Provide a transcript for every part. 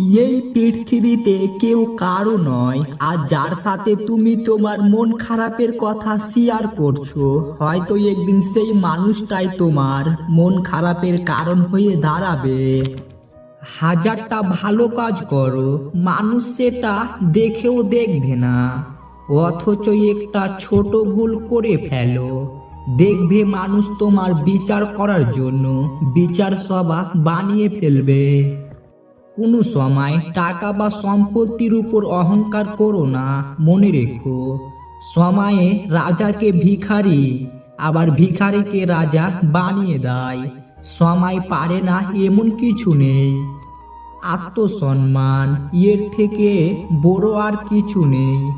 এই পৃথিবীতে কেউ কারও নয়। আর যার সাথে তুমি তোমার মন খারাপের কথা শেয়ার করছ, হয়তো একদিন সেই মানুষটাই তোমার মন খারাপের কারণ হয়ে দাঁড়াবে। হাজারটা ভালো কাজ করো, মানুষ সেটা দেখেও দেখবে না। অথচ একটা ছোট ভুল করে ফেলো। দেখবে মানুষ তোমার বিচার করার জন্য বিচার সভা বানিয়ে ফেলবে। কোনো সময় টাকা বা সম্পত্তির উপর অহংকার করো না, মনে রেখো। সময়ে রাজাকে ভিখারি, আবার ভিখারিকে রাজা বানিয়ে দেয়। সময় পারে না এমন কিছু নেই। আত্মসম্মান, এর থেকে বড় আর কিছু নেই।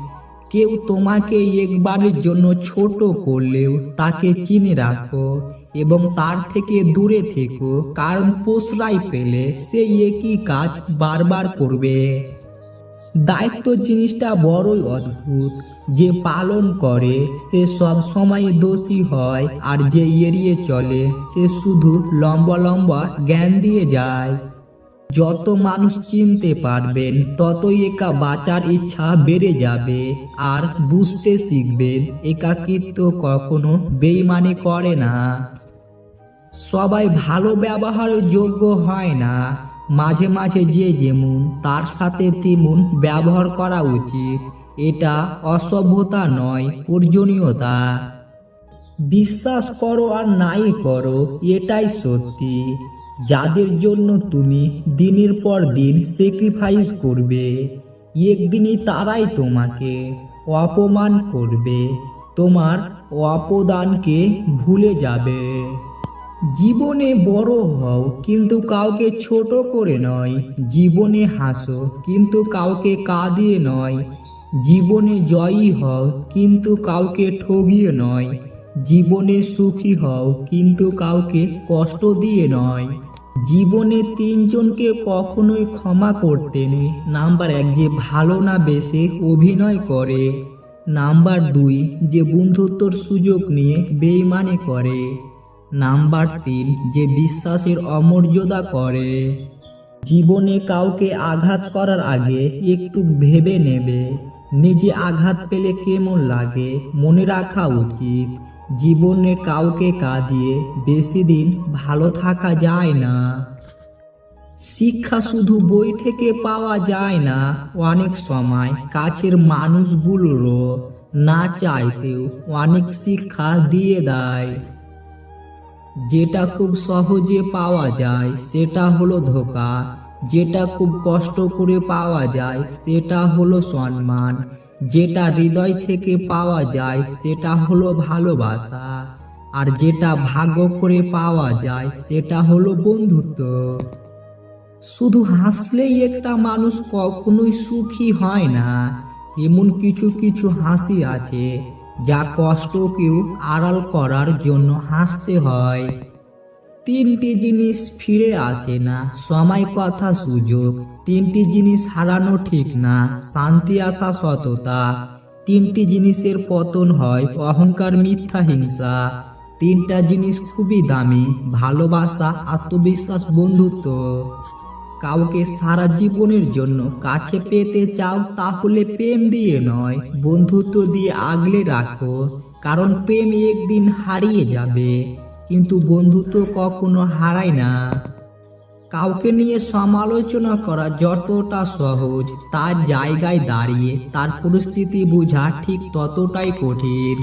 কেউ তোমাকে একবারের জন্য ছোট করলেও তাকে চিনে রাখো। এবং তার থেকে দূরে থেকো, কারণ পোষরাই পেলে সে একই কাজ বারবার করবে। দায়িত্ব জিনিসটা বড়ই অদ্ভুত, যে পালন করে সে সব সময় দোষী হয় আর যে এড়িয়ে চলে সে শুধু লম্বা লম্বা জ্ঞান দিয়ে যায়। যত মানুষ চিনতে পারবেন, ততই একা বাঁচার ইচ্ছা বেড়ে যাবে আর বুঝতে শিখবেন, একাকিত্ব কখনো বেইমানি করে না। সবাই ভালো ব্যবহারের যোগ্য হয় না। মাঝে মাঝে যে যেমন, তার সাথে তেমন ব্যবহার করা উচিত। এটা অসভ্যতা নয় প্রয়োজনীয়তা বিশ্বাস করো আর নাই করো, এটাই সত্যি। যাদের জন্য তুমি দিনের পর দিন স্যাক্রিফাইস করবে, একদিনই তারাই তোমাকে অপমান করবে। তোমার অপদানকে ভুলে যাবে। জীবনে বড় হও, কিন্তু কাউকে ছোট করে নয়। জীবনে হাসো, কিন্তু কাউকে কাঁদিয়ে নয়। জীবনে জয়ী হও, কিন্তু কাউকে ঠগিয়ে নয়। জীবনে সুখী হও, কিন্তু কাউকে কষ্ট দিয়ে নয়। জীবনে তিনজনকে কখনোই ক্ষমা করতে নেই। নাম্বার এক, যে ভালো না বেশে অভিনয় করে। নাম্বার দুই, যে বন্ধুত্বর সুযোগ নিয়ে বেইমানি করে। নাম্বার তিন, যে বিশ্বাসের অমর্যাদা করে। জীবনে কাউকে আঘাত করার আগে একটু ভেবে নেবে, নিজে আঘাত পেলে কেমন লাগে, মনে রাখা উচিত। জীবনে কাউকে কাঁদিয়ে বেশি দিন ভালো থাকা যায় না। শিক্ষা শুধু বই থেকে পাওয়া যায় না, অনেক সময় কাছের মানুষগুলোরও না চাইতেও অনেক শিক্ষা দিয়ে দেয়। যেটা খুব সহজে পাওয়া যায়, সেটা হলো ধোকা। যেটা খুব কষ্ট করে পাওয়া যায়, সেটা হলো সম্মান। যেটা হৃদয় থেকে পাওয়া যায়, সেটা হলো ভালোবাসা। আর যেটা ভাগ্য করে পাওয়া যায়, সেটা হলো বন্ধুত্ব। শুধু হাসলেই একটা মানুষ কখনোই সুখী হয় না, এমন কিছু কিছু হাসি আছে যা কষ্টকেও আড়াল করার জন্য হাসতে হয়। তিনটি জিনিস ফিরে আসে না, সময় কথা সুযোগ। তিনটি জিনিস হারানো ঠিক না, শান্তি আসা সততা। তিনটি জিনিসের পতন হয় অহংকার, মিথ্যা, হিংসা। তিনটা জিনিস খুবই দামি, ভালোবাসা, আত্মবিশ্বাস, বন্ধুত্ব। কাউকে সারা জীবনের জন্য কাছে পেতে চাও তাহলে প্রেম দিয়ে নয়, বন্ধুত্ব দিয়ে আগলে রাখো। কারণ প্রেম একদিন হারিয়ে যাবে, কিন্তু বন্ধুত্ব কখনো হারায় না। কাউকে নিয়ে সমালোচনা করা যতটা সহজ, তার জায়গায় দাঁড়িয়ে তার পরিস্থিতি বোঝা ঠিক ততটাই কঠিন।